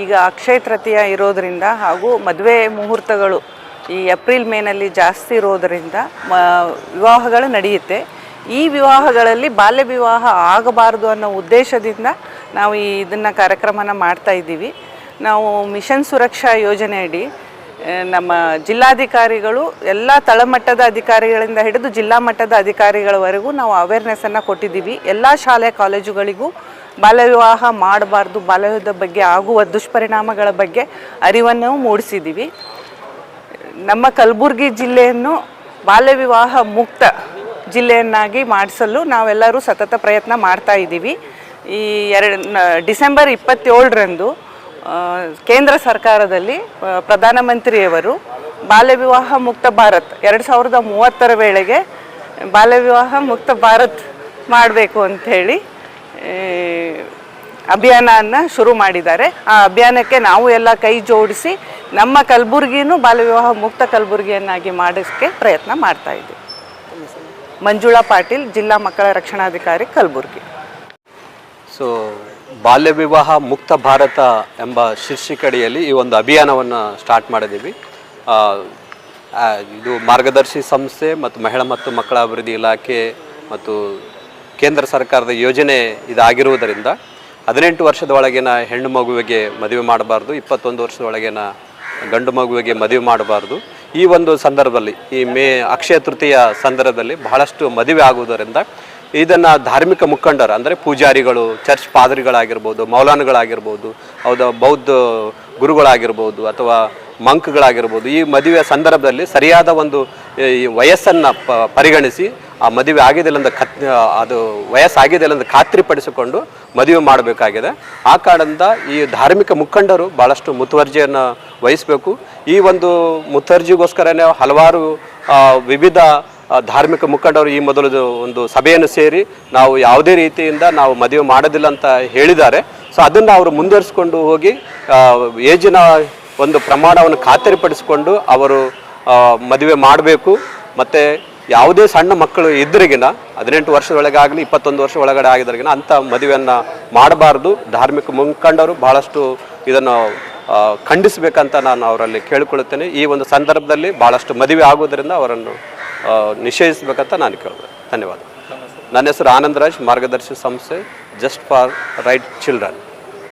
ಈಗ ಅಕ್ಷಯ ತೃತೀಯ ಇರೋದರಿಂದ ಹಾಗೂ ಮದುವೆ ಮುಹೂರ್ತಗಳು ಈ ಏಪ್ರಿಲ್ ಮೇನಲ್ಲಿ ಜಾಸ್ತಿ ಇರೋದರಿಂದ ಮ, ವಿವಾಹಗಳು ನಡೆಯುತ್ತೆ. ಈ ವಿವಾಹಗಳಲ್ಲಿ ಬಾಲ್ಯ ವಿವಾಹ ಆಗಬಾರದು ಅನ್ನೋ ಉದ್ದೇಶದಿಂದ ನಾವು ಈ ಇದನ್ನು ಕಾರ್ಯಕ್ರಮನ ಮಾಡ್ತಾ ಇದ್ದೀವಿ. ನಾವು ಮಿಷನ್ ಸುರಕ್ಷಾ ಯೋಜನೆಯಡಿ ನಮ್ಮ ಜಿಲ್ಲಾಧಿಕಾರಿಗಳು ಎಲ್ಲ ತಳಮಟ್ಟದ ಅಧಿಕಾರಿಗಳಿಂದ ಹಿಡಿದು ಜಿಲ್ಲಾ ಮಟ್ಟದ ಅಧಿಕಾರಿಗಳವರೆಗೂ ನಾವು ಅವೇರ್ನೆಸ್ಸನ್ನು ಕೊಟ್ಟಿದ್ದೀವಿ. ಎಲ್ಲ ಶಾಲೆ, ಕಾಲೇಜುಗಳಿಗೂ ಬಾಲ್ಯ ವಿವಾಹ ಮಾಡಬಾರ್ದು, ಬಾಲ್ಯದ ಬಗ್ಗೆ ಆಗುವ ದುಷ್ಪರಿಣಾಮಗಳ ಬಗ್ಗೆ ಅರಿವನ್ನು ಮೂಡಿಸಿದ್ದೀವಿ. ನಮ್ಮ ಕಲಬುರಗಿ ಜಿಲ್ಲೆಯನ್ನು ಬಾಲ್ಯ ವಿವಾಹ ಮುಕ್ತ ಜಿಲ್ಲೆಯನ್ನಾಗಿ ಮಾಡಿಸಲು ನಾವೆಲ್ಲರೂ ಸತತ ಪ್ರಯತ್ನ ಮಾಡ್ತಾ ಇದ್ದೀವಿ. ಈ ಎರಡು ಡಿಸೆಂಬರ್ ಇಪ್ಪತ್ತೇಳರಂದು ಕೇಂದ್ರ ಸರ್ಕಾರದಲ್ಲಿ ಪ್ರಧಾನಮಂತ್ರಿಯವರು ಬಾಲ್ಯ ವಿವಾಹ ಮುಕ್ತ ಭಾರತ್ ಎರಡು ಸಾವಿರದ ಮೂವತ್ತರ ವೇಳೆಗೆ ಬಾಲ್ಯ ವಿವಾಹ ಮುಕ್ತ ಭಾರತ್ ಮಾಡಬೇಕು ಅಂಥೇಳಿ ಅಭಿಯಾನವನ್ನು ಶುರು ಮಾಡಿದ್ದಾರೆ. ಆ ಅಭಿಯಾನಕ್ಕೆ ನಾವು ಎಲ್ಲ ಕೈ ಜೋಡಿಸಿ ನಮ್ಮ ಕಲಬುರಗಿನೂ ಬಾಲ್ಯ ವಿವಾಹ ಮುಕ್ತ ಕಲಬುರಗಿಯನ್ನಾಗಿ ಮಾಡೋಕ್ಕೆ ಪ್ರಯತ್ನ ಮಾಡ್ತಾ ಇದ್ದೀವಿ. ಮಂಜುಳಾ ಪಾಟೀಲ್, ಜಿಲ್ಲಾ ಮಕ್ಕಳ ರಕ್ಷಣಾಧಿಕಾರಿ, ಕಲಬುರಗಿ. ಸೊ ಬಾಲ್ಯ ವಿವಾಹ ಮುಕ್ತ ಭಾರತ ಎಂಬ ಶೀರ್ಷಿಕಡಿಯಲ್ಲಿ ಈ ಒಂದು ಅಭಿಯಾನವನ್ನು ಸ್ಟಾರ್ಟ್ ಮಾಡಿದ್ದೀವಿ. ಇದು ಮಾರ್ಗದರ್ಶಿ ಸಂಸ್ಥೆ ಮತ್ತು ಮಹಿಳಾ ಮತ್ತು ಮಕ್ಕಳ ಅಭಿವೃದ್ಧಿ ಇಲಾಖೆ ಮತ್ತು ಕೇಂದ್ರ ಸರ್ಕಾರದ ಯೋಜನೆ ಇದಾಗಿರುವುದರಿಂದ ಹದಿನೆಂಟು ವರ್ಷದ ಒಳಗಿನ ಹೆಣ್ಣು ಮಗುವಿಗೆ ಮದುವೆ ಮಾಡಬಾರ್ದು, ಇಪ್ಪತ್ತೊಂದು ವರ್ಷದ ಒಳಗಿನ ಗಂಡು ಮಗುವಿಗೆ ಮದುವೆ ಮಾಡಬಾರ್ದು. ಈ ಒಂದು ಸಂದರ್ಭದಲ್ಲಿ, ಈ ಮೇ ಅಕ್ಷಯ ತೃತೀಯ ಸಂದರ್ಭದಲ್ಲಿ ಬಹಳಷ್ಟು ಮದುವೆ ಆಗುವುದರಿಂದ ಇದನ್ನು ಧಾರ್ಮಿಕ ಮುಖಂಡರು, ಅಂದರೆ ಪೂಜಾರಿಗಳು ಚರ್ಚ್ ಪಾದರಿಗಳಾಗಿರ್ಬೋದು, ಮೌಲಾನುಗಳಾಗಿರ್ಬೋದು, ಹೌದು, ಬೌದ್ಧ ಗುರುಗಳಾಗಿರ್ಬೋದು, ಅಥವಾ ಮಂಕ್ಗಳಾಗಿರ್ಬೋದು, ಈ ಮದುವೆಯ ಸಂದರ್ಭದಲ್ಲಿ ಸರಿಯಾದ ಒಂದು, ಈ ವಯಸ್ಸನ್ನು ಪರಿಗಣಿಸಿ ಆ ಮದುವೆ ಆಗಿದೆಲ್ಲ ಅಂತ ಕತ್ ಅದು ವಯಸ್ಸಾಗಿದೆಲ್ಲ ಅಂತ ಖಾತ್ರಿಪಡಿಸಿಕೊಂಡು ಮದುವೆ ಮಾಡಬೇಕಾಗಿದೆ. ಆ ಕಾರಣದಿಂದ ಈ ಧಾರ್ಮಿಕ ಮುಖಂಡರು ಭಾಳಷ್ಟು ಮುತುವರ್ಜಿಯನ್ನು ವಹಿಸಬೇಕು. ಈ ಒಂದು ಮುತುವರ್ಜಿಗೋಸ್ಕರನೇ ಹಲವಾರು ವಿವಿಧ ಧಾರ್ಮಿಕ ಮುಖಂಡರು ಈ ಮೊದಲು ಒಂದು ಸಭೆಯನ್ನು ಸೇರಿ ನಾವು ಯಾವುದೇ ರೀತಿಯಿಂದ ನಾವು ಮದುವೆ ಮಾಡೋದಿಲ್ಲ ಅಂತ ಹೇಳಿದ್ದಾರೆ. ಸೊ ಅದನ್ನು ಅವರು ಮುಂದುವರಿಸಿಕೊಂಡು ಹೋಗಿ ಏಜಿನ ಒಂದು ಪ್ರಮಾಣವನ್ನು ಖಾತರಿಪಡಿಸಿಕೊಂಡು ಅವರು ಮದುವೆ ಮಾಡಬೇಕು. ಮತ್ತು ಯಾವುದೇ ಸಣ್ಣ ಮಕ್ಕಳು ಇದ್ರಿಗಿನ ಹದಿನೆಂಟು ವರ್ಷದೊಳಗಾಗಲಿ, ಇಪ್ಪತ್ತೊಂದು ವರ್ಷ ಒಳಗಡೆ ಆಗಿದ್ರಿಗಿನ ಅಂಥ ಮದುವೆಯನ್ನು ಮಾಡಬಾರ್ದು. ಧಾರ್ಮಿಕ ಮುಖಂಡರು ಭಾಳಷ್ಟು ಇದನ್ನು ಖಂಡಿಸಬೇಕಂತ ನಾನು ಅವರಲ್ಲಿ ಕೇಳಿಕೊಳ್ಳುತ್ತೇನೆ. ಈ ಒಂದು ಸಂದರ್ಭದಲ್ಲಿ ಭಾಳಷ್ಟು ಮದುವೆ ಆಗೋದರಿಂದ ಅವರನ್ನು ನಿಷೇಧಿಸಬೇಕಂತ ನಾನು ಕೇಳಿದೆ. ಧನ್ಯವಾದ. ನನ್ನ ಹೆಸರು ಆನಂದರಾಜ್ ಮಾರ್ಗದರ್ಶಿ ಸಂಸ್ಥೆ ಜಸ್ಟ್ ಫಾರ್ ರೈಟ್ ಚಿಲ್ಡ್ರನ್